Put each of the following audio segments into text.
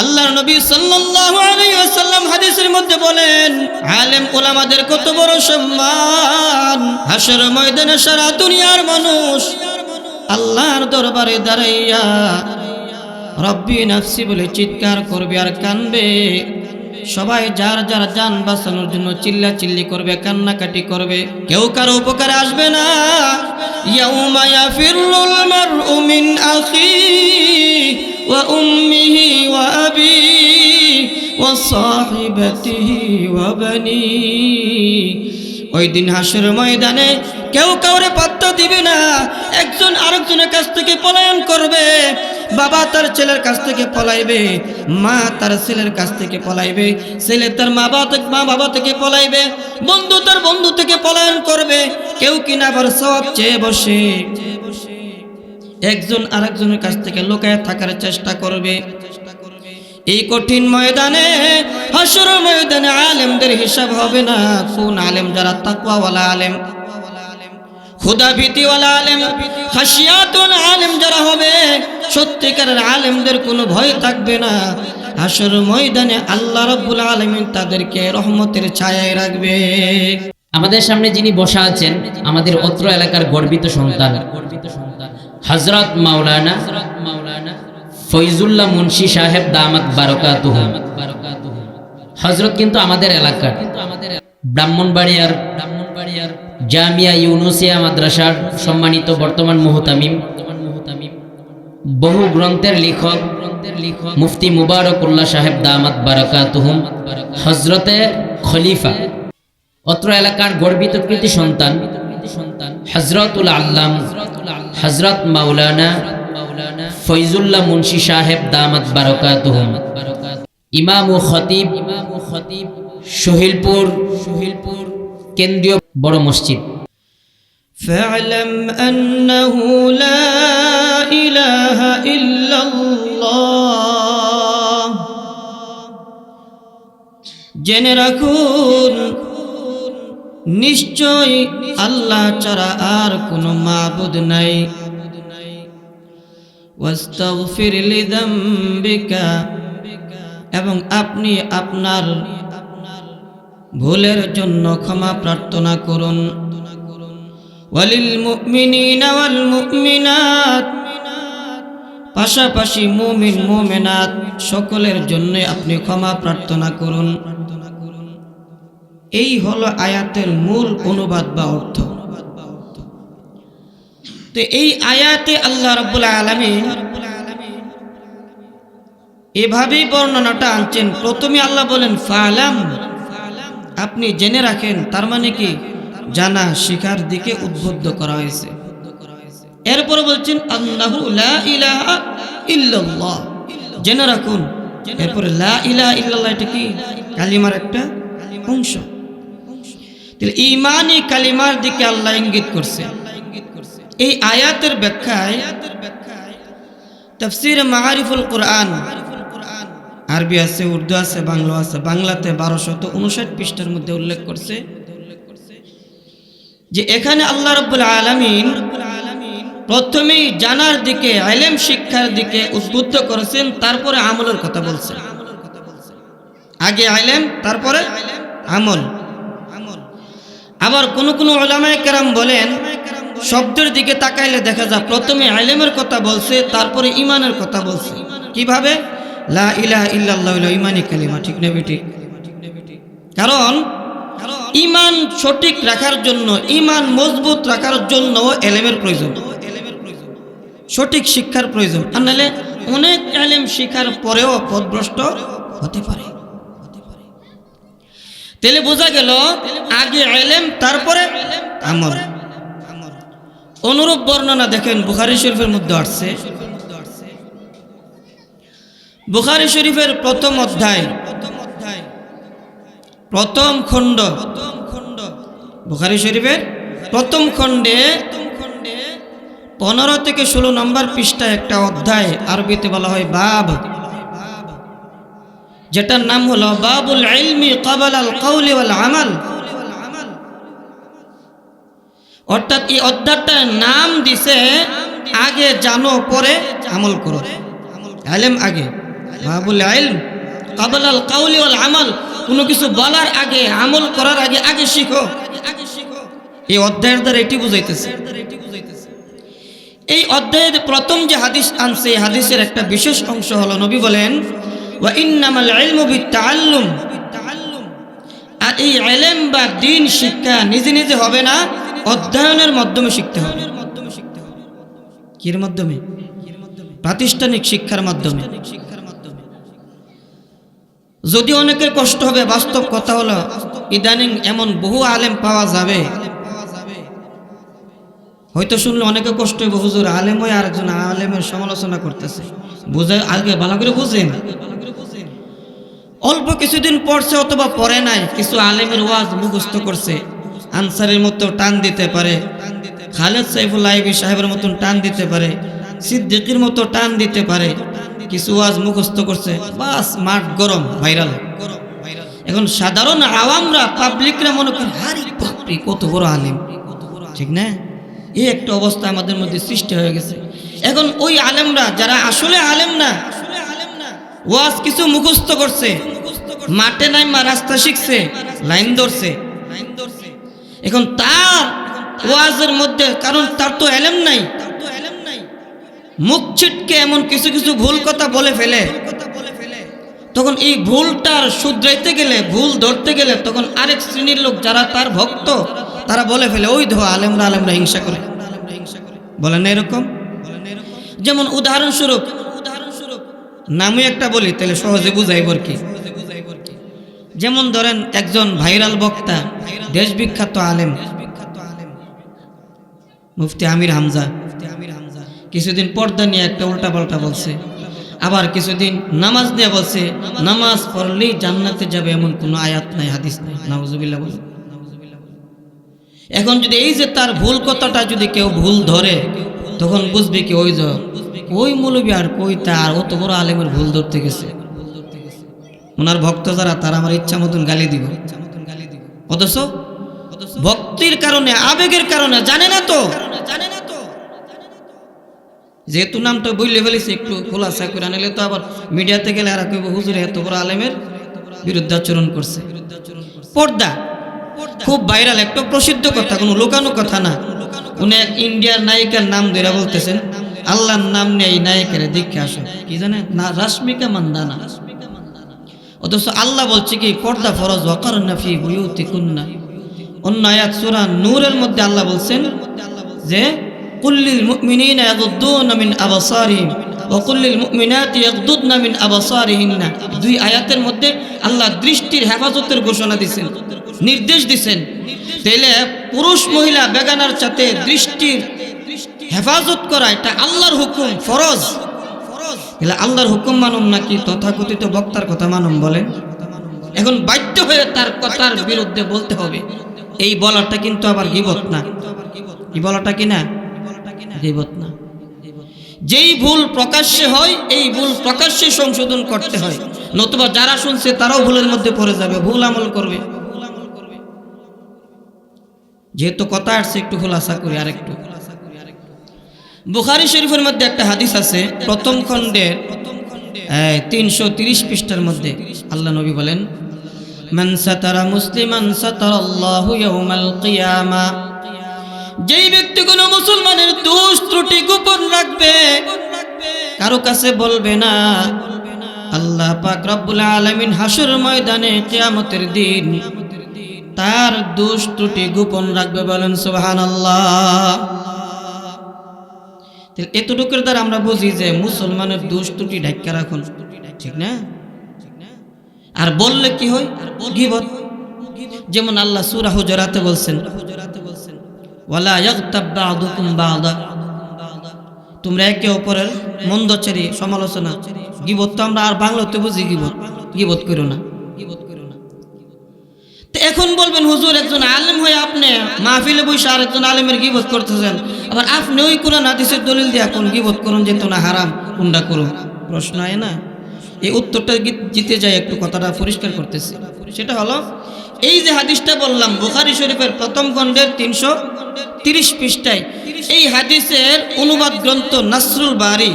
আল্লাহর নবী ওয়াসাল্লাম হাদিসের মধ্যে বলেন, আলেম ওলামাদের কত বড় সম্মান। হাসর ময়দানে সারা দুনিয়ার মানুষ আল্লাহর দরবারে দাঁড়াইয়া রব্বি নাফসি বলে চিৎকার করবে আর কানবে। সবাই যার যার যান বাঁচানোর জন্য চিল্লা চিল্লি করবে, কান্নাকাটি করবে। কেউ কারও উপকারে আসবে না। ইয়াউমা ইয়াফিরুল মারউ মিন আখি ওয়া সাহিবাতিহি ওয়া বানি ওই দিন হাসর ময়দানে কেউ কাউরে পাত্তা দিবে না, একজন আরেকজনের কাছ থেকে পলায়ন করবে, বাবা তার ছেলের কাছ থেকে পলাইবে, মা তার ছেলের কাছ থেকে পলাইবে, ছেলে তার মা বাবা মা বাবা থেকে পলাইবে, বন্ধু তার বন্ধু থেকে পলায়ন করবে, কেউ কিনা আবার সব চেয়ে বসে। একজন আরেকজনের কাছ থেকে লুকায় থাকার চেষ্টা করবে। এই কঠিন ময়দানে, হাসর ময়দানে আলেমদের হিসাব হবে না। কোন আলেম? যারা তাকওয়াওয়ালা আলেম। আমাদের সামনে যিনি বসা আছেন, আমাদের অত্র এলাকার গর্বিত সন্তান। হজরত মাওলানা ফৈজুল্লাহ মুন্সি সাহেব দামাত বারকাতুহ। হজরত কিন্তু আমাদের এলাকার। ব্রাহ্মণবাড়িয়ার ব্রাহ্মণবাড়িয়ার জামিয়া ইউনুসিয়া মাদ্রাসার সম্মানিত বর্তমান মুহতামিম। বহু গ্রন্থের লেখক মুফতি মুবারকুল্লাহ সাহেব দামাত বারাকাতুহুম হজরতে খলিফা। অত্র এলাকার গর্বিত কৃতি সন্তান। হজরতুল আল্লাম হজরত মাওলানা ফৈজুল্লাহ মুন্সি সাহেব দামাত বারকাতুহুম ইমাম ও খতিব ইমাম ও খতিব সোহিলপুর সোহিলপুর কেন্দ্রীয় বড় মসজিদ فاعلم أنه لا إله إلا الله জেনে রাখুন নিশ্চয় আল্লাহ ছাড়া আর কোনো মাবুদ নাই। এবং আপনি আপনার ভুলের জন্য ক্ষমা প্রার্থনা করুন। পাশাপাশি মুমিন মুমিনাত, সকলের জন্য আপনি ক্ষমা প্রার্থনা করুন। এই হলো আয়াতের মূল অনুবাদ বা অর্থ। তো এই আয়াতে আল্লাহ রাব্বুল আলামিন এভাবেই বর্ণনাটা আনছেন। প্রথমে আল্লাহ বলেন, ফালাম। আপনি জেনে রাখেন, তার মানে কি? জানা, শিখার দিকে উদ্বুদ্ধ করা হয়েছে। এরপর বলছেন জেনে রাখুন, এরপরে লা ইলাহা ইল্লাল্লাহ এটা কি? কালিমার একটা অংশ। তাহলে ইমানি কালিমার দিকে আল্লাহ ইঙ্গিত করছে। এই আয়াতের ব্যাখ্যায় তফসির মাহারিফুল কোরআন, আরবি আছে, উর্দু আছে, বাংলা আছে, বাংলাতে বারোশত উনষাট পৃষ্ঠার মধ্যে উল্লেখ করছে যে এখানে আল্লাহ রব্বুল আলমিন প্রথমেই জানার দিকে, আলেম শিক্ষার দিকে উদ্বুদ্ধ করেছেন, তারপরে আমলের কথা বলছেন। আগে আলেম, তারপরে আমল। আবার কোন কোন ওলামায় কেরাম বলেন, শব্দের দিকে তাকাইলে দেখা যায় প্রথমে আলেমের কথা বলছে, তারপরে ইমানের কথা বলছে। কীভাবে? লা ইলাহা ইল্লাল্লাহ ইমানি কালিমা কারণ ইমান সঠিক রাখার জন্য ইমান মজবুত রাখার জন্য এলেমের প্রয়োজন। সঠিক শিক্ষার প্রয়োজন। আর নাহলে অনেক এলেম শিখার পরেও পদভ্রষ্ট হতে পারে। তাহলে বোঝা গেল আগে এলেম তারপরে আমল। অনুরূপ বর্ণনা দেখেন বুখারি শরীফের মধ্যে আসছে। বুখারি শরীফের প্রথম অধ্যায় প্রথম অধ্যায় প্রথম খণ্ড। বুখারি শরীফের প্রথম খণ্ডে পনেরো থেকে ষোলো নম্বর পৃষ্ঠায় একটা অধ্যায় আরবিতে বলা হয় বাব। যেটার নাম হলো বাবুল ইলমি কাবাল আল কাউলি ওয়াল আমাল। অর্থাৎ এই অধ্যায়টার নাম দিছে, আগে জানো, পরে আমল করো। আলেম আগে। বাবুল ইলম কাবল আল কাউলি ওয়াল আমাল। কোনো কিছু বলার আগে, আমল করার আগে আগে শিখো আগে শিখো। এই অধ্যায়ের দ্বারা এটি বুঝাইতেছে। এই অধ্যায়ের প্রথম যে হাদিস আনছে, এই হাদিসের একটা বিশেষ অংশ হলো নবী বলেন ইন্নামাল ইলমু বিত্তাআল্লুম আর এই ইলম বা দিন শিক্ষা নিজে নিজে হবে না, অধ্যয়নের মাধ্যমে শিখতে হবে। কির মাধ্যমে? প্রাতিষ্ঠানিক শিক্ষার মাধ্যমে। যদি অনেকের কষ্ট হবে, বাস্তব কথা হলো, ইদানিং এমন বহু আলেম পাওয়া যাবে। হয়তো শুনলে অনেকে কষ্ট হইব, হুজুর আলেম হয়ে আরেকজন আলেমের সমালোচনা করতেছে। বুঝে আগে, ভালো করে বুঝেন। অল্প কিছুদিন পড়ছে অথবা পড়ে নাই, কিছু আলেমের ওয়াজ মুখস্থ করছে। আনসারের মতো টান দিতে পারে। খালেদ সাইফুল আইবি সাহেবের মতন টান দিতে পারে। সিদ্দিকির মতো টান দিতে পারে। কিছু ওয়াজ মুখস্থ করছে। বাস, মাঠ গরম, ভাইরাল। এখন সাধারণ আওয়ামরা, পাবলিকরা মনে করে হারি বাপরে, কত বড় আলেম। ঠিক না? এই একটা অবস্থা আমাদের মধ্যে সৃষ্টি হয়ে গেছে। এখন ওই আলেমরা, যারা আসলে আলেম না, ওয়াজ কিছু মুখস্থ করছে, মাঠে নাই মা রাস্তা শিখছে, লাইন ধরছে। এখন তার ওয়াজের মধ্যে, কারণ তার তো এলেম নাই। মুখ ছিটকে এমন কিছু কিছু ভুল কথা বলে ফেলে। তখন এই ভুলটার শুধরাইতে গেলে, ভুল ধরতে গেলে তখন আরেক শ্রেণির লোক যারা তার ভক্ত, তারা বলে ফেলে, ওই ধোয়া, আলেমরা আলেমরা হিংসা করে। বলেন এরকম? যেমন উদাহরণস্বরূপ উদাহরণস্বরূপ নামই একটা বলি, তাহলে সহজে বুঝাইব আর কি। যেমন ধরেন একজন ভাইরাল বক্তা দেশ বিখ্যাত আলেম, মুফতি আমির হামজা। কিছুদিন পর্দা নিয়ে একটা উল্টা পাল্টা বলছে, আবার কিছুদিন নামাজ নিয়ে বলছে, নামাজ পড়লেই জান্নাতে যাবে এমন কোনো আয়াত নাই, হাদিস নাই, নাউজুবিল্লাহ বলে। এখন যদি এই যে তার ভুল কথাটা যদি কেউ ভুল ধরে তখন বুঝবে কি ওই যে ওই মৌলবী আর কই তার অত বড় আলেমের ভুল ধরতে গেছে। ওনার ভক্ত যারা, তারা আমার ইচ্ছা মতন গালি দিব। অথচ ভক্তির কারণে, আবেগের কারণে, জানে না তো। জানে না তো যেহেতু নামটা বললে ফেলেছে, একটু খোলাসা করে আনলে তো আবার মিডিয়াতে গেলে আর কইব হুজুরে এত বড় আলেমের বিরুদ্ধাচরণ করছে। পর্দা, খুব ভাইরাল, একটা প্রসিদ্ধ কথা, কোনো লুকানো কথা না। উনি এক ইন্ডিয়ার নায়িকার নাম ধরে বলতেছেন, আল্লাহর নাম নিয়ে এই নায়িকার দেখে আসো। কি জানে? না, রাশ্মিকা মান্দানা। অথচ আল্লাহ বলছে কি, পর্দা ফরজ ওয়াকার নাফি বুয়ুতি কুন্না অন্য আয়াত সূরা নূরের মধ্যে আল্লাহ বলছেন যে, কুল্লিল মুমিনিনা ইয়াগুদ্দুনা মিন আবসারিহিম। দুই আয়াতের মধ্যে আল্লাহ দৃষ্টির হেফাজতের ঘোষণা দিয়েছেন নির্দেশ দিয়েছেন তাইলে পুরুষ মহিলা বেগানার সাথে দৃষ্টির হেফাজত করা এটা আল্লাহর হুকুম, ফরজ। তাহলে আল্লাহর হুকুম মানম নাকি তথাকথিত বক্তার কথা মানম বলেন? এখন বাধ্য হয়ে তার কথার বিরুদ্ধে বলতে হবে। এই বলাটা কিন্তু আবার গিবত না। কি বলাটা কি না? গিবত না। যেই ভুল প্রকাশ্যে হয়, এই ভুল প্রকাশ্যে সংশোধন করতে হয়। নতুবা যারা শুনছে, তারাও ভুলের মধ্যে পড়ে যাবে, ভুল আমল করবে। যেহেতু কথা আসছে, একটু খোলাসা করি আর একটু বুখারি শরীফের মধ্যে একটা হাদিস আছে, প্রথম খণ্ডের তিনশো তিরিশ পৃষ্ঠার মধ্যে। আল্লাহ নবী বলেন, মান সাতারা মুসলিমান সাতার আল্লাহু ইয়াউমাল কিয়ামা। যেই ব্যক্তি কোনো মুসলমানের দোষ ত্রুটি গোপন রাখবে, কারও কাছে বলবে না। আল্লাহ পাক রব্বুল আলামিন হাসুর ময়দানে কিয়ামতের দিন তার দোষ ত্রুটি গোপন রাখবে বলেন সুবহানাল্লাহ। এতটুকুর দ্বারা আমরা বুঝি যে মুসলমানের দোষ ত্রুটি ঢাক্কা রাখুন। ঠিক না? আর বললে কি হয়? যেমন আল্লাহ সূরা হুজরাতে বলছেন তোমরা একে অপরের মন্দচারী সমালোচনা, গিবত তো আমরা আর বাংলাতে বুঝি গিবত গিবত করো না। এখন বলবেন, হুজুর, একজন আলেম হয়ে আপনি মাহফিলে বসে আর একজন আলেমের গিবত করতেছেন। আবার আপনি ওই কোরআন হাদিসের দলিল দিয়া কোন গিবত করুন যেত না হারাম কোনটা করুন প্রশ্ন হয় না। এই উত্তরটা জিতে যায় একটু কথাটা পরিষ্কার করতেছি। সেটা হলো, এই যে হাদিসটা বললাম, বুখারি শরীফের প্রথম খণ্ডের তিনশো তিরিশ পৃষ্ঠায়, এই হাদিসের অনুবাদ গ্রন্থ নাসরুল বারি।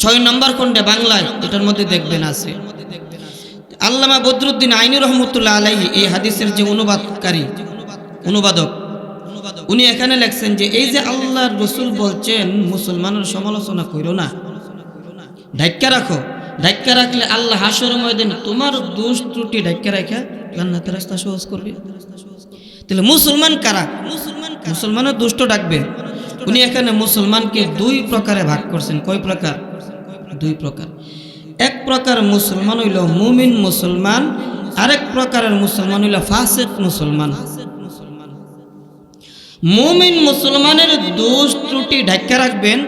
ছয় নম্বর খণ্ডে বাংলায়, এটার মধ্যে দেখবেন আছে। আল্লামা বদরুদ্দিন আইনি রহমতুল্লাহ আলাইহি এই হাদিসের যে অনুবাদকারী, অনুবাদক, উনি এখানে লেখছেন যে, এই যে আল্লাহর রসুল বলছেন, মুসলমানের সমালোচনা করো না। ধাক্কা রাখো। ধাক্কা রাখলে আল্লাহ হাসর ময়দান তোমার দোষ ত্রুটি ধাক্কা রাখা জান্নাতের রাস্তা সহজ করবে। তাহলে মুসলমান কারা? মুসলমান মুসলমানের দুষ্ট ডাকবেন উনি এখানে মুসলমানকে দুই প্রকারে ভাগ করছেন। কয় প্রকার? দুই প্রকার। এক প্রকার মুসলমান হইল মুমিন মুসলমান, আরেক প্রকারের মুসলমান হইল ফাসেক মুসলমান। মুমিন মুসলমানের দোষ ত্রুটি ঢাক্কা রাখবেন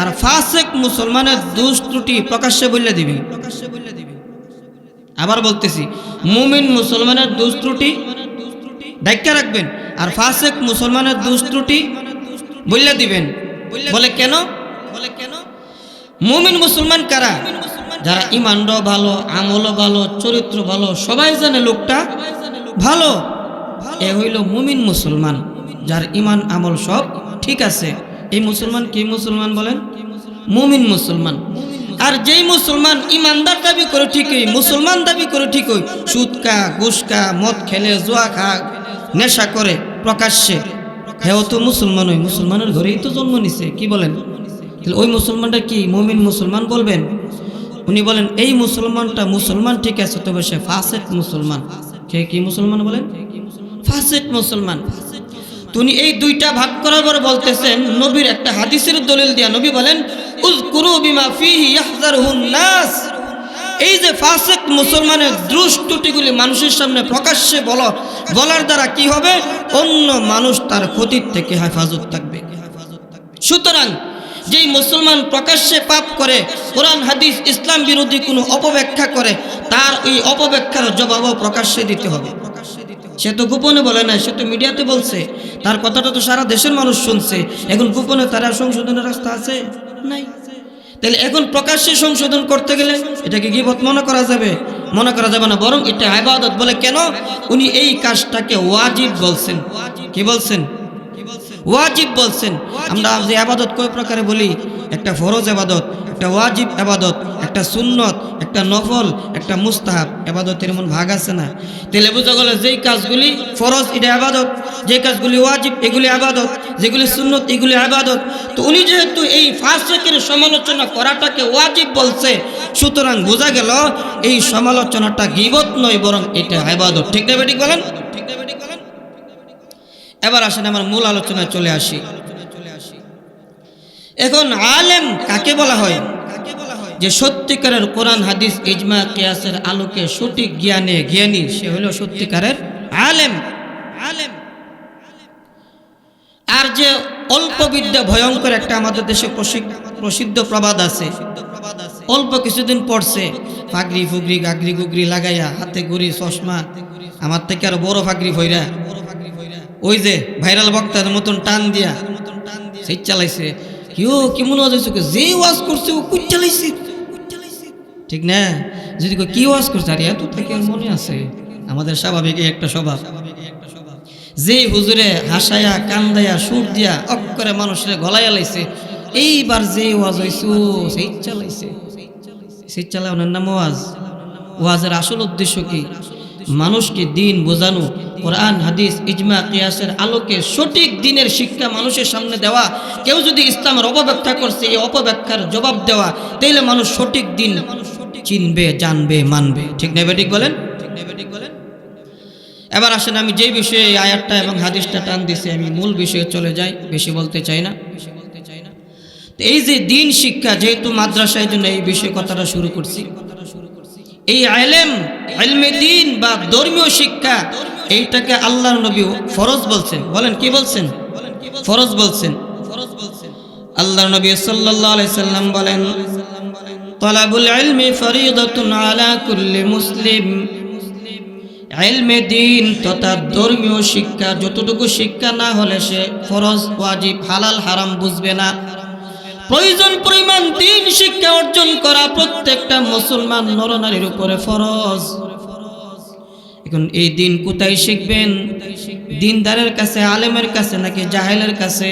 আর ফাসেক মুসলমানের দোষ ত্রুটি প্রকাশ্যে বললে দিবেন। আবার বলতেছি, মুমিন মুসলমানের দোষ ত্রুটি ঢাক্কা রাখবেন। আর ফাসেক মুসলমানের দোষ ত্রুটি বললে দিবেন। বলে কেন? বলে কেন? মুমিন মুসলমান কারা? যারা ইমানটাও ভালো, আমলও ভালো, চরিত্র ভালো, সবাই জানে লোকটা ভালো। এ হইল মুমিন মুসলমান, যার ইমান, আমল সব ঠিক আছে। এই মুসলমান কি মুসলমান বলেন? মুমিন মুসলমান। আর যেই মুসলমান ইমানদার দাবি করে ঠিকই, মুসলমান দাবি করে ঠিকই, সুদকা গুসকা মদ খেলে, জুয়া খা নেশা করে প্রকাশ্যে। হেও তো মুসলমান ওই মুসলমানের ঘরেই তো জন্ম নিছে, কি বলেন? ওই মুসলমানটা কি মুমিন মুসলমান বলবেন? উনি বলেন, এই মুসলমানটা মুসলমান, ঠিক আছে, তবে সে ফাসেক মুসলমান। কে কি মুসলমান বলেন? ফাসেক মুসলমান। তো উনি এই দুইটা ভাগ করার পর বলতেছেন, নবীর একটা হাদিসের দলিল দিয়া নবী বলেন, উযকুরু বিমা ফিহি ইয়াহযারুহুন নাস। এই যে ফাসেক মুসলমানের দুষ্টুটিগুলি মানুষের সামনে প্রকাশ্যে বল, বলার দ্বারা কি হবে? অন্য মানুষ তার ক্ষতির থেকে হেফাজত থাকবে। সুতরাং যেই মুসলমান প্রকাশ্যে পাপ করে, কোরআন, হাদিস, ইসলাম বিরোধী কোনো অপব্যাখ্যা করে, তার ওই অপব্যাখ্যার জবাবও প্রকাশ্যে দিতে হবে। সে তো গোপনে বলে না সে তো মিডিয়াতে বলছে। তার কথাটা তো সারা দেশের মানুষ শুনছে। এখন গোপনে তারা সংশোধনের রাস্তা আছে? নাই। তাহলে এখন প্রকাশ্যে সংশোধন করতে গেলে এটাকে গিবত মনে করা যাবে। মনে করা যাবে না, বরং এটা আবাদত বলে কেন? উনি এই কাজটাকে ওয়াজিব বলছেন। কি বলছেন? ওয়াজিব বলছেন। আমরা যে আবাদত কয় প্রকারে বলি? একটা ফরজ আবাদত, একটা ওয়াজিব আবাদত, একটা সুন্নত, একটা নফল, একটা মুস্তাহাব। আবাদতের এমন ভাগ আছে না? তাহলে বোঝা গেল যেই কাজগুলি ফরজ, এটা আবাদত। যে কাজগুলি ওয়াজিব, এগুলি আবাদত। যেগুলি সুন্নত, এগুলি আবাদত। তো উনি যেহেতু এই ফাঁসেকের সমালোচনা করাটাকে ওয়াজিব বলছে, সুতরাং বোঝা গেল এই সমালোচনাটা গিবত নয়, বরং এটা আবাদত। ঠিক না বেঠিক বলেন ঠিক না এবার আসেন আমার মূল আলোচনায় চলে আসি। এখন আলেম কাকে বলা হয়? যে সত্যিকারের কোরআন, হাদিস, ইজমা, কিয়াসের আলোকে সঠিক জ্ঞানে জ্ঞানী, সে হলো সত্যিকারের আলেম। আলেম আর যে অল্প বিদ্যা ভয়ঙ্কর একটা আমাদের দেশে প্রসিদ্ধ প্রবাদ আছে। অল্প কিছুদিন পড়ছে ফাগরি ফুগরি গাগরি গুগরি লাগাইয়া হাতে গুড়ি চশমা, আমার থেকে আরও বড় ফাগরি ফইরা ওই যে ভাইরাল বক্তার মতন টান দিয়া। সেই চালাইছে। কেউ কি মনে হচ্ছে যে ওয়াজ করছে ও কুট চালাইছে? ঠিক না? যদি কি ওয়াজ করছে? আরে এত থেকে মনে আছে। আমাদের স্বাভাবিক একটা স্বভাব। যে হুজুরে হাসায়া, কান্দায়া, সুর দিয়া অক্ষরে মানুষের গলায় লাইছে এইবার যে ওয়াজ হয়েছে ও সেই চালাইছে। সেই চালা ওনার নাম ওয়াজ। ওয়াজের আসল উদ্দেশ্য কি? মানুষকে দিন বোঝানো, কোরআন, হাদিস, ইজমা, কিয়াসের আলোকে সঠিক দিনের শিক্ষা মানুষের সামনে দেওয়া। কেউ যদি ইসলামের অপব্যাখ্যা করছে, এই অপব্যাখ্যার জবাব দেওয়া, তাইলে মানুষ সঠিক দিন চিনবে, জানবে, মানবে। ঠিক নেবে ঠিক বলেন ঠিক বলেন? এবার আসেন আমি যে বিষয়ে এই আয়াতটা এবং হাদিসটা টান দিছি, আমি মূল বিষয়ে চলে যাই, বেশি বলতে চাই না। বেশি বলতে চাই না এই যে দিন শিক্ষা, যেহেতু মাদ্রাসায় জন্য এই বিষয়ে কথাটা শুরু করছি এই আলেম আলমে দিন বা ধর্মীয় শিক্ষা, এইটাকে আল্লাহর নবী ফরজ বলছেন। বলেন, কি বলছেন? ফরজ বলছেন। ফরজ বলছেন আল্লাহর নবী সাল্লাম বলেন আলা কুল্লি মুসলিম। দিন তথা ধর্মীয় শিক্ষা, যতটুকু শিক্ষা না হলে সে ফরজ, ওয়াজিব, হালাল, হারাম বুঝবে না। প্রয়োজন পরিমাণ দিন শিক্ষা অর্জন করা প্রত্যেকটা মুসলমান নরনারীর উপরে ফরজ। এখন এই দিন কোথায় শিখবেন? দিনদারের কাছে, আলেমের কাছে নাকি জাহেলের কাছে?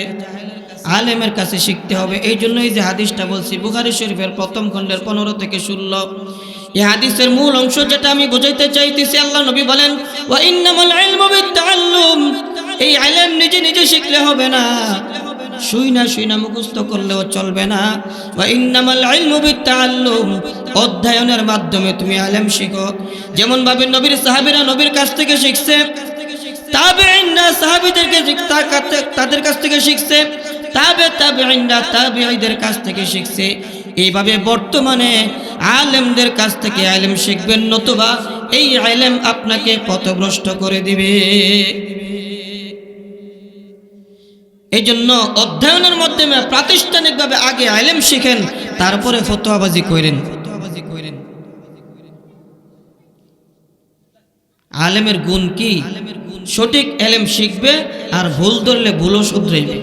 আলেমের কাছে শিখতে হবে। এই জন্যই যে হাদিসটা বলছি, বুখারি শরীফের প্রথম খণ্ডের পনেরো থেকে ষোলো। এই হাদিসের মূল অংশ যেটা আমি বোঝাইতে চাইতেছি, আল্লাহ নবী বলেন এই ইলম নিজে নিজে শিখলে হবে না। শুই না শুই না মুখস্থ করলেও চলবে না। ওয়া ইন্নামাল বিত্তাআল্লুম, অধ্যয়নের মাধ্যমে তুমি ইলম শিখো। যেমন ভাবে নবীর সাহাবীরা নবীর কাছ থেকে শিখছে, তাবেঈনরা সাহাবীদেরকে শিখ- তা- তা- তাদের কাছ থেকে শিখছে, তাবে তাবেঈনরা তাবেঈদের কাছ থেকে শিখছে। এইভাবে বর্তমানে আলেমদের কাছ থেকে আলেম শিখবেন নতুবা এই আলেম আপনাকে পথভ্রষ্ট করে দিবে। এই জন্য অধ্যয়নের মাধ্যমে প্রাতিষ্ঠানিকভাবে আগে আলেম শিখেন, তারপরে ফতোয়াবাজি করেন। আলেমের গুণ কি? সঠিক এলেম শিখবে আর ভুল ধরলে ভুলও শুধরাইবে।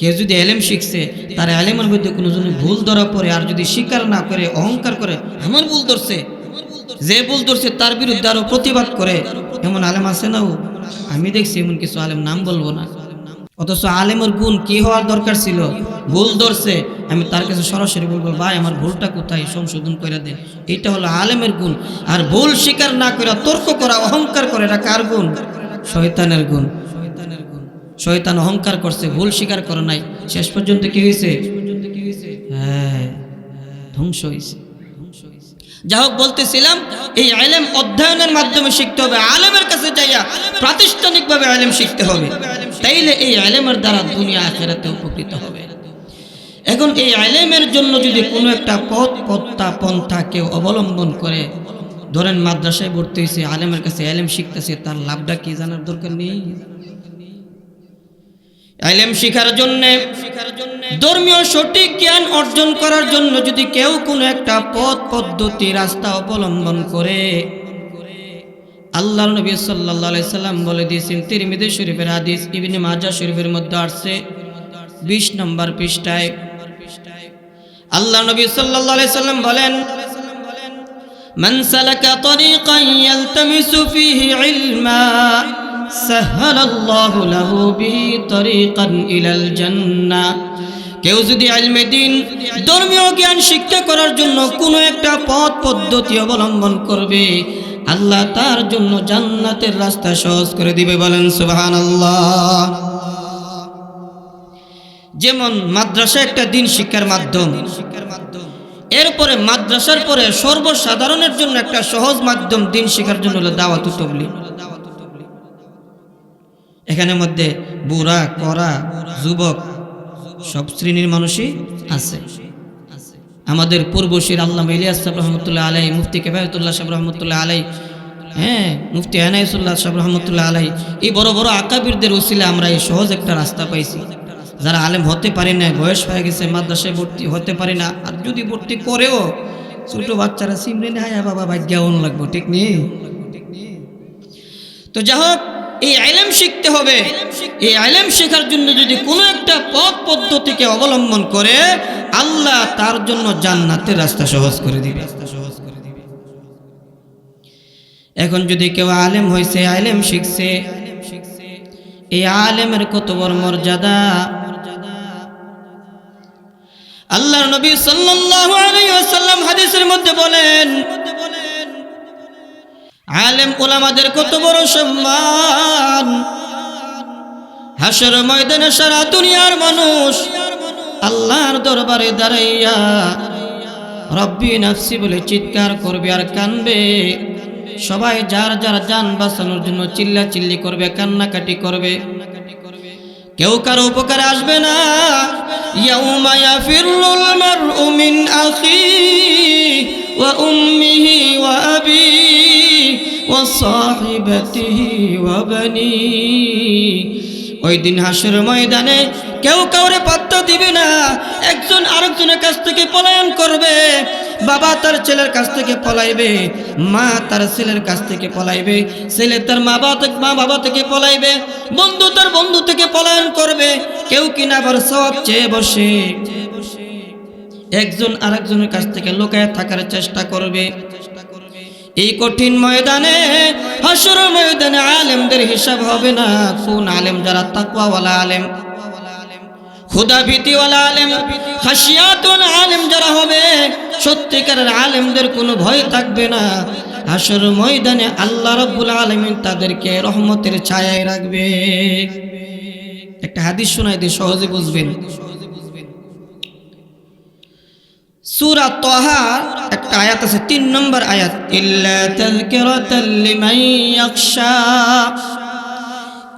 কেউ যদি এলেম শিখছে, তার এলেমের মধ্যে কোনো জন্য ভুল ধরা পড়ে আর যদি স্বীকার না করে, অহংকার করে, আমার ভুল ধরছে, যে ভুল ধরছে তার বিরুদ্ধে আরও প্রতিবাদ করে, এমন আলেম আছে না? আমি দেখছি এমন কিছু আলেম নাম বলব না। অথচ আলেমের গুণ কি হওয়ার দরকার ছিল? ভুল ধরছে। আমি তার কাছে সরাসরি বলব, ভাই, আমার ভুলটা কোথায়? সংশোধন করে দেন এটা হলো আলেমের গুণ। আর ভুল স্বীকার না করে তর্ক করা, অহংকার করে, এটা কার গুণ? শয়তানের গুণ। শয়তানের গুণ শয়তান অহংকার করছে, ভুল স্বীকার করে নাই। শেষ পর্যন্ত কি হয়েছে হ্যাঁ ধ্বংস হয়েছে যা হোক বলতেছিলাম, এই আলেম অধ্যয়নের মাধ্যমে শিখতে হবে। আলেমের কাছে যাইয়া প্রাতিষ্ঠানিকভাবে আলেম শিখতে হবে। তাইলে এই আলেমের দ্বারা দুনিয়া আখেরাতে উপকৃত হবে। এখন এই আলেমের জন্য যদি কোনো একটা পথ পত্তা পন্থা কেউ অবলম্বন করে, ধরেন মাদ্রাসায় ভর্তি হয়েছে, আলেমের কাছে আলেম শিখতেছে, তার লাভটা কি জানার দরকার নেই? আলেম শিখার জন্য ধর্মীয় সঠিক জ্ঞান অর্জন করার জন্য যদি কেউ কোনো একটা পথ পদ্ধতি রাস্তা অবলম্বন করে আল্লাহ নবী সাল্লাল্লাহু আলাইহি সাল্লাম বলে দিয়েছেন তিরমিজি শরীফের হাদিস ইবনে মাজাহ শরীফের মধ্যে আসছে 20 নম্বর পৃষ্ঠায় আল্লাহ নবী সাল্লাল্লাহু আলাইহি সাল্লাম বলেন من سلك طريقا يلتمس فيه علما سهل الله له به طريقا إلى الجنة কেউ যদি আলমে দিন, ধর্মীয় জ্ঞান শিক্ষা করার জন্য কোনো একটা পথ, পদ্ধতি অবলম্বন করবে, আল্লাহ তার জন্য জান্নাতের রাস্তা সহজ করে দিবে বলেন সুবহান যেমন মাদ্রাসা একটা দিন শিক্ষার মাধ্যম। শিক্ষার এরপরে মাদ্রাসার পরে সর্বসাধারণের জন্য একটা সহজ মাধ্যম দিন শেখার জন্য দাওয়াতু এখানে মধ্যে বুড়া করা যুবক সব শ্রেণির মানুষই আছে। আমাদের পূর্বশীর আল্লাহ ইলিয়াস সাহেব রহমতুল্লাহ আলাই মুফতি কেফায়তুল্লাহ সাহেব রহমতুল্লাহ আলাই হ্যাঁ মুফতি আনাইসুল্লাহ সাহেব রহমতুল্লাহ আলাই এই বড় বড় আকাবিরদের ওসিলে আমরা এই সহজ একটা রাস্তা পাইছি। যারা আলেম হতে পারে না বয়স হয়ে গেছে, মাদ্রাসায় ভর্তি হতে পারে না, আর যদি ভর্তি করেও ছোট বাচ্চারা সিমরে না হ্যাঁ বাবা ভাগ্যাওন লাগবো। ঠিক নেই? তো যা হোক এই আইলেম শিখতে হবে। এই আইলেম শেখার জন্য যদি কোনো একটা পথ পদ্ধতিকে অবলম্বন করে, আল্লাহ তার জন্য জান্নাতের রাস্তা সহজ করে দিবে। এখন যদি কেউ আলেম হয়েছে আলেম শিখছে, এই আলেমের কত বড় মর্যাদা? আল্লাহ নবী সাল্লাল্লাহু আলাইহি ওয়াসাল্লাম হাদিসের মধ্যে বলেন আলেম ওলামাদের কত বড় সম্মান। হাসর ময়দানে সারা দুনিয়ার মানুষ আল্লাহর দরবারে দাঁড়াইয়া রব্বি নাফসি বলে চিৎকার করবে আর কানবে। সবাই যার যার যান বাঁচানোর জন্য চিল্লা চিল্লি করবে, কান্নাকাটি করবে। কেউ কারও উপকারে আসবে না। ইয়াউমা ইয়াফিরুল মারউ মিন আখিহি ওয়া উম্মিহি ওয়া আবিহি। ওয়া বানিহি ওই দিন হাসর ময়দানে কেউ কাউরে পাত্তা দিবে না, একজন আরেকজনের কাছ থেকে পলায়ন করবে, বাবা তার ছেলের কাছ থেকে পলাইবে, মা তার ছেলের কাছ থেকে পলাইবে, ছেলে তার মা বাবা মা বাবা থেকে পলাইবে, বন্ধু তার বন্ধু থেকে পলায়ন করবে, কেউ কিনা আবার সব চেয়ে বসে। একজন আরেকজনের কাছ থেকে লুকায় থাকার চেষ্টা করবে। এই কঠিন ময়দানে, হাসর ময়দানে আলেমদের হিসাব হবে না। কোন আলেম? যারা তাকওয়াওয়ালা আলেম খুদা ভীতিওয়ালা আলেম, খাসিয়াতুল আলেম যারা হবে, সত্যিকারের আলেমদের কোনো ভয় থাকবে না। হাসর ময়দানে আল্লাহ রব্বুল আলমিন তাদেরকে রহমতের ছায়ায় রাখবে। একটা হাদিস শোনাই দিয়ে সহজে বুঝবেন। সূরা তহা একটা আয়াত আছে, তিন নম্বর আয়াত।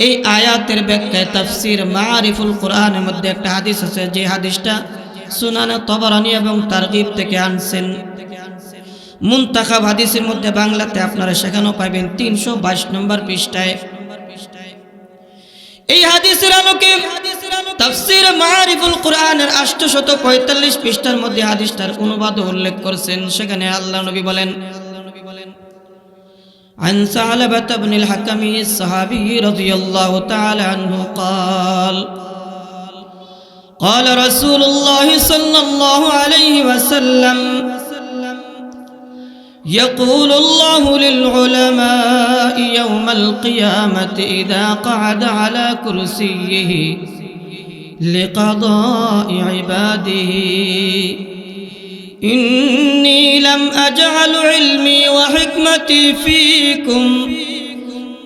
এই আয়াতের ব্যাখ্যায় তাফসির মারিফুল কোরআনের মধ্যে একটা হাদিস আছে, যে হাদিসটা সুনানে তবরানি এবং তারগিব থেকে আনছেন। মুনতাখাব হাদিসের মধ্যে বাংলাতে আপনারা সেখানেও পাবেন তিনশো বাইশ নম্বর পৃষ্ঠায়। এই হাদিসের আলোকে তাফসির মারিফুল কোরআনের আষ্টশত পঁয়তাল্লিশ পৃষ্ঠার মধ্যে হাদিসটার অনুবাদ উল্লেখ করেছেন সেখানে আল্লাহ নবী বলেন عن ثعلبة بن الحكم الصحابي رضي الله تعالى عنه قال قال رسول الله صلى الله عليه وسلم يقول الله للعلماء يوم القيامة إذا قعد على كرسيه لقضاء عباده. إني لم أجعل علمي وحكمتي فيكم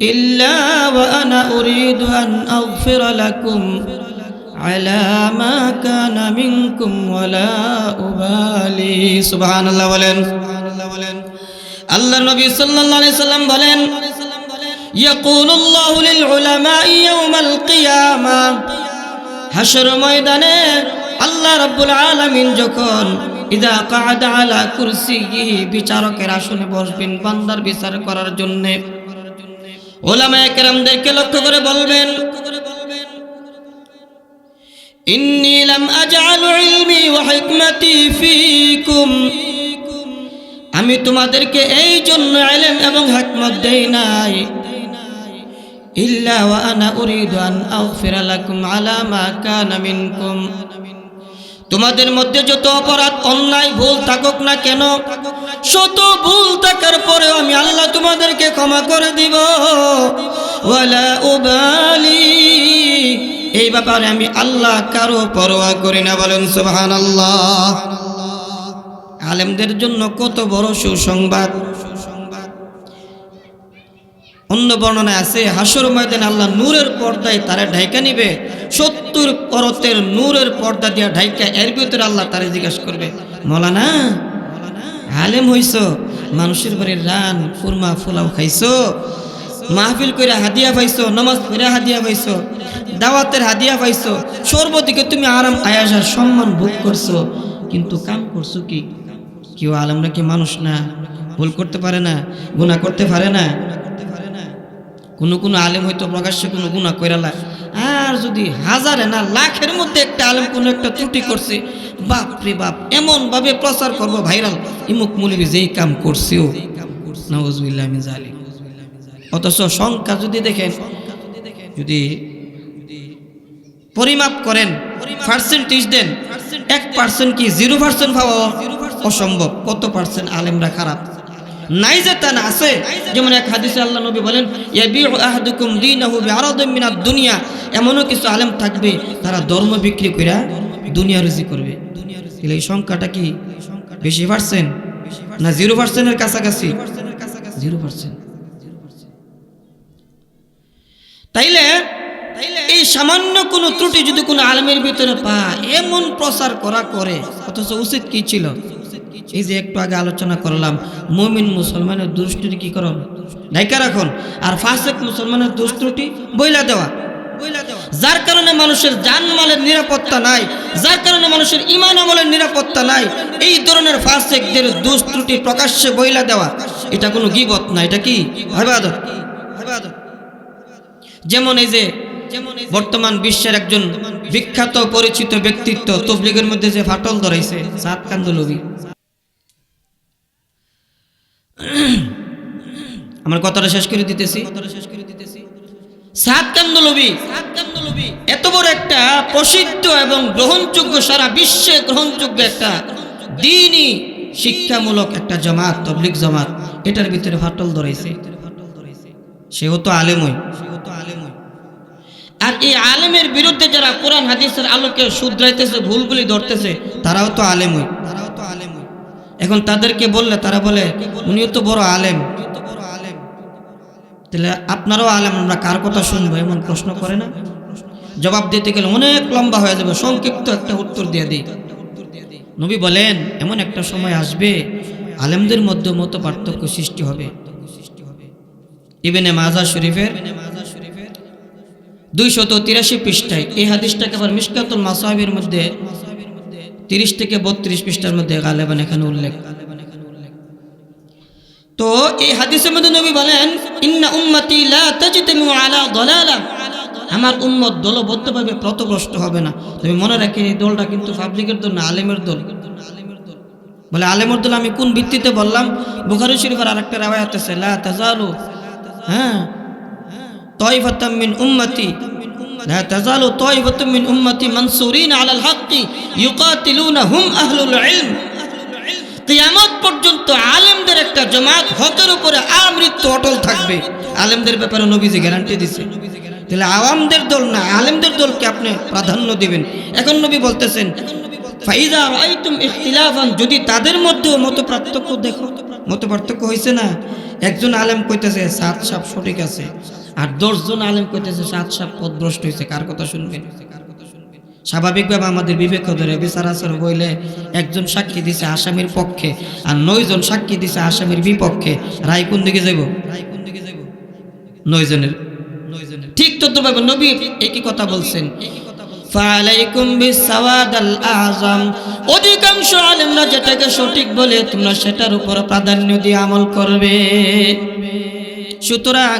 إلا وأنا أريد أن أغفر لكم على ما كان منكم ولا أبالي. سبحان الله ولله আল্লাহ নবী সাল্লাহ সাল্লাম বলেন হাসর ময়দানে আল্লাহ রব্বুল আলমিন যখন, ইদা কাহাদা আলা কুরসি বিচারকের আসনে বসবেন বান্দার বিচার করার জন্যে। ওলামা একরামদেরকে লক্ষ্য করে বলবেন, ইন্নি লাম আজআলু ইলমি ওয়া হিকমাতি ফীকুম। আমি তোমাদেরকে এই জন্য ইলম এবং হিকমত দেই নাই। তোমাদের মধ্যে যত অপরাধ, অন্যায়, ভুল থাকুক না কেন, শত ভুল থাকার পরেও আমি আল্লাহ তোমাদেরকে ক্ষমা করে দিব। এই ব্যাপারে আমি আল্লাহ কারও পরোয়া করি না বলেন সুবহান আল্লাহ আলেমদের জন্য কত বড় সুসংবাদ। অন্য বর্ণনায় আছে, হাসর ময়দান আল্লাহ নূরের পর্দায় তারা ঢাইকা নিবে, সত্তর পরতের নূরের পর্দা দিয়া ঢাইকা এর ভিতরে আল্লাহ তারে জিজ্ঞাসা করবে, মলানা, আলেম হইছ, মানুষের বাড়ির রান, কুরমা ফুলাও খাইছো, মাহফিল করে হাদিয়া পাইছো, নমাজ পড়ে হাদিয়া পাইছো, দাওয়াতের হাদিয়া পাইছো, সর্বদিকে তুমি আরাম আয়াসার সম্মান ভোগ করছ, কিন্তু কাম করছ কি? কেউ আলমরা কি মানুষ না? ভুল করতে পারে না? গুনাহ করতে পারে না? কোনো কোনো আলেম হয়তো প্রকাশ্যে কোনো গুণা কইরালা আর যদি হাজারে না লাখের মধ্যে একটা আলেম কোনো একটা ত্রুটি করছে, বাপ রে বাপ প্রচার করব ভাইরাল। ইমুক মুলিবি যেই কাম করছে অথচ সংখ্যা যদি দেখেন, যদি পরিমাপ করেন পার্সেন্টেজ দেন, এক পার্সেন্ট কি জিরো পার্সেন্ট পাওয়া অসম্ভব, কত পার্সেন্ট আলেমরা খারাপ? নাই যে তা না আছে, যেমন এক হাদিসে আল্লাহ নবী বলেন মিনাদ দুনিয়া। এমনও কিছু আলেম থাকবে, তারা ধর্ম বিক্রি কইরা দুনিয়া রুজি করবে। এই সংখ্যাটা কি বেশি পার্সেন্ট না জিরো পার্সেন্টের কাছাকাছি? জিরো তাইলে এই সামান্য কোনো ত্রুটি যদি কোনো আলমের ভিতরে পা এমন প্রচার করা করে, অথচ উচিত কি ছিল? এই যে একটু আগে আলোচনা করলাম, মমিন মুসলমানের দুষ্টুটি কি করুন ঢাইকা রাখুন। আর ফাসেক মুসলমানের দুষ্টুটি বইলা দেওয়া। যার কারণে মানুষের জানমালের নিরাপত্তা নাই, যার কারণে মানুষের ইমান আমলের নিরাপত্তা নাই, এই ধরনের ফাসেকদের দুষ্ট্রুটি প্রকাশ্যে বইলা দেওয়া, এটা কোনো গিবত না, এটা কি? হেবাদত যেমন এই যে, বর্তমান বিশ্বের একজন বিখ্যাত, পরিচিত ব্যক্তিত্ব তবলিগের মধ্যে যে ফাটল ধরাইছে, সাত কান্দলবি। আমার কথাটা শেষ করে দিতেছি। এত বড় একটা প্রসিদ্ধ এবং গ্রহণযোগ্য, সারা বিশ্বে গ্রহণযোগ্য একটা দিনই শিক্ষামূলক একটা জমাত তবলিক জমাত, এটার ভিতরে ফাটল ধরাইছে সেও তো আলেমই। সেও তো আলেমই আর এই আলেমের বিরুদ্ধে যারা কোরআন, হাদিসের আলোকে শুধরাইতেছে, ভুলগুলি ধরতেছে তারাও তো আলেমই তারাও তো আলেমই। এখন তাদেরকে বললে, তারা বলে, উনিও তো বড় আলেম। তাহলে আপনারাও আলেম, আমরা কার কথা শুনব? এমন প্রশ্ন করে না। জবাব দিতে গেলে অনেক লম্বা হয়ে যাবে, সংক্ষিপ্ত একটা উত্তর দিয়ে দিই। নবী বলেন, এমন একটা সময় আসবে, আলেমদের মধ্যে মতো পার্থক্য সৃষ্টি হবে। ইবেনে মাজা শরীফের দুইশত তিরাশি পৃষ্ঠায় এই হাদিসটাকে আবার মিসকাতুল মাসাহের মধ্যে তিরিশ থেকে বত্রিশ পৃষ্ঠার মধ্যে গালেবান এখানে উল্লেখ। তো এই হাদিসের মধ্যে নবী বলেন, ইন্না উম্মতি লা তাজিতামু আলা দালালা। আমার উম্মত দলবদ্ধভাবে প্রতগ্রস্ত হবে না। তুমি মনে রাখি, এই দলটা কিন্তু পাবলিকের দল না, আলেমের দল। বলে, আলেমের দল আমি কোন ভিত্তিতে বললাম? বুখারু শরীফের আরেকটা রাওয়ায়াত আছে, লা তাজালু। হ্যাঁ। তাইফাতাম মিন উম্মতি। لا تزال طائفة من أمتي منصورين على الحق يقاتلونهم أهل العلم কিয়ামত পর্যন্ত আলেমদের একটা জামাত হকের উপরে আমৃত্যু অটল থাকবে আলেমদের ব্যাপারে নবীজি গ্যারান্টি দিছে তাহলে আওয়ামদের দল না আলেমদের দলকে আপনি প্রাধান্য দিবেন এখন নবী বলতেছেন ফাইদা রাইতুম ইখতিলাফান যদি তাদের মধ্যেও মত পার্থক্য দেখো মত পার্থক্য হয়েছে না একজন আলেম কইতেছে সাত সাপ সঠিক আছে আর দশজন আলেম কইতেছে, সাত সাপ পথভ্রষ্ট হয়েছে কার কথা শুনবেন? স্বাভাবিকভাবে আমাদের বিবেক ধরে বিচার আচার বইলে একজন সাক্ষী দিছে আসামির পক্ষে আর নয়জন সাক্ষী দিছে আসামির বিপক্ষে। রায় কোন দিকে যাব নয়জনের। ঠিক তদ্রুপভাবে নবী একই কথা বলছেন। অধিকাংশ আলেমরা যেটাকে সঠিক বলে তোমরা সেটার উপর প্রাধান্য দিয়ে আমল করবে। সুতরাং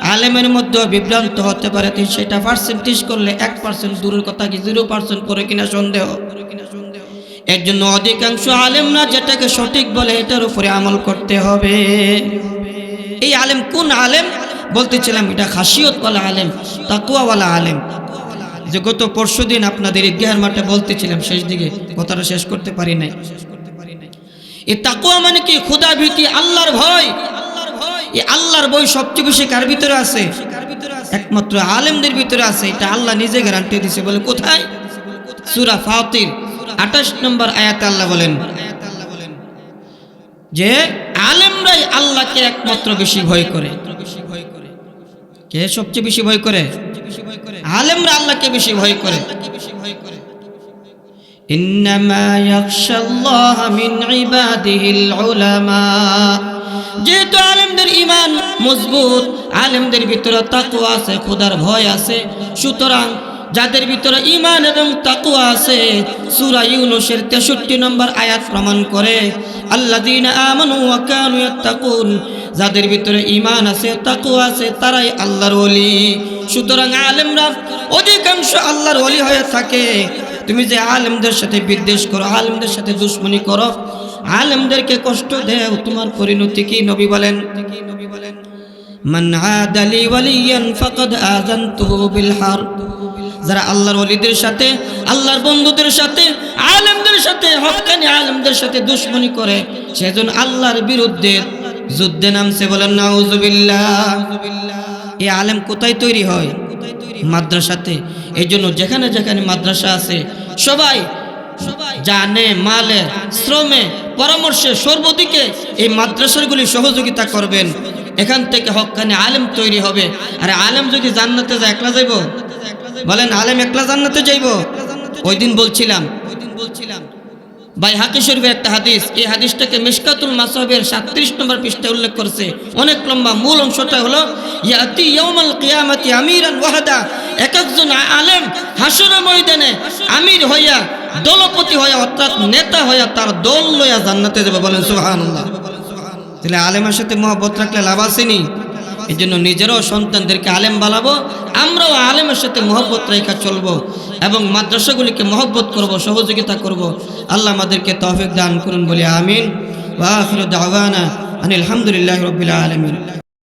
আলেমের মধ্যে বিভ্রান্ত হতে পারে তুই সেটা পার্সেন্টেজ করলে এক পার্সেন্ট দূরের কথা কি জিরো পার্সেন্ট করে কিনা সন্দেহ? এর জন্য অধিকাংশ আলেমরা যেটাকে সঠিক বলে এটার উপরে আমল করতে হবে। এই আলেম কোন আলেম? বলতেছিলাম, এটা খাসিয়তওয়ালা আলেম তাকুয়াওয়ালা আলেম। যে গত পরশু দিন আপনাদের ঈদগাহের মাঠে বলতেছিলাম, শেষ দিকে, কথাটা শেষ করতে পারি নাই। এ তাকুয়া মানে কি? খুদা ভীতি, আল্লাহর ভয়। এই আল্লাহর বই সবচেয়ে বেশি কার ভিতরে আছে? একমাত্র আলেমদের ভিতরে আছে। এটা আল্লাহ নিজে গ্যারান্টি দিছে। বলে কোথায়? সুরা ফাতির, আঠাশ নম্বর আয়াত আল্লাহ বলেন, যে আলেমরাই আল্লাহকে একমাত্র বেশি ভয় করে। কে সবচেয়ে বেশি ভয় করে? আলেমরা আল্লাহকে বেশি ভয় করে। ইন্নামা ইয়াখশাল্লাহ মিন ইবাদিহিল উলামা। যেহেতু আলেমদের ইমান মজবুত, আলেমদের ভিতরে তাকুয়া আছে, খোদার ভয় আছে। সুতরাং যাদের ভিতরে ইমান এবং তাকুয়া আছে, সূরা ইউনূসের 63 নম্বর আয়াত প্রমাণ করে, আল্লাযীনা আমানু ওয়া কানু ইয়াত্তাকুন, যাদের ভিতরে ইমান আছে তাকুয়া আছে, তারাই আল্লাহর ওলি। সুতরাং আলেমরা অধিকাংশ আল্লাহর ওলি হয়ে থাকে। তুমি যে আলেমদের সাথে বিদ্বেষ করো, আলেমদের সাথে দুশ্মনী করো আলেমদেরকে কষ্ট দেও, তোমার পরিণতি কি নবী বলেন? মান আদালি ওয়ালিয়ান ফাকাদ আযানতুহু বিল হারব যারা আল্লাহর ওলিদের সাথে, আল্লাহর বন্ধুদের সাথে, আলেমদের সাথে হক্কানি আলেমদের সাথে দুশ্মনী করে সেজন আল্লাহর বিরুদ্ধে যুদ্ধে নামছে বলেন, নাউজুবিল্লাহ। এই আলেম কোথায় তৈরি হয়? মাদ্রাসাতে। এই জন্য যেখানে যেখানে মাদ্রাসা আছে, সবাই জানে, মালে, শ্রমে, পরামর্শে সর্বদিকে এই মাদ্রাসাগুলি সহযোগিতা করবেন। এখান থেকে হকানে আলেম তৈরি হবে। আর আলেম যদি জান্নাতে যায়, একলা যাইব? বলেন, আলেম একলা জান্নাতে যাইব? ওই দিন বলছিলাম ওই দিন বলছিলাম। বাই হাকি শরীফের একটা হাদিস, এই হাদিসটাকে মিশকাতুল মাসাবের সাতত্রিশ নম্বর পৃষ্ঠায় উল্লেখ করছে। অনেক লম্বা মূল অংশটা হলো, ইয়াতি ইয়াউমাল কিয়ামাতি আমিরান ওয়াহাদা, এক একজন আলেম হাসর ময়দানে আমির হইয়া দলপতি হইয়া, অর্থাৎ নেতা হইয়া তার দল লইয়া জান্নাতে যাবে বলেন সুবহানাল্লাহ। তাহলে আলেমের সাথে মহব্বত রাখলে লাভ আসেনি এই জন্য নিজেরাও সন্তানদেরকে আলেম বানাবো, আমরাও আলেমের সাথে মহব্বত রেখা চলবো এবং মাদ্রাসাগুলিকে মহব্বত করব, সহযোগিতা করব। আল্লাহ আমাদেরকে তহফিক দান করুন বলে আমিন। আলহামদুলিল্লাহ রবিল্লা আনিল হামদুলিল্লাহি রাব্বিল আলামিন।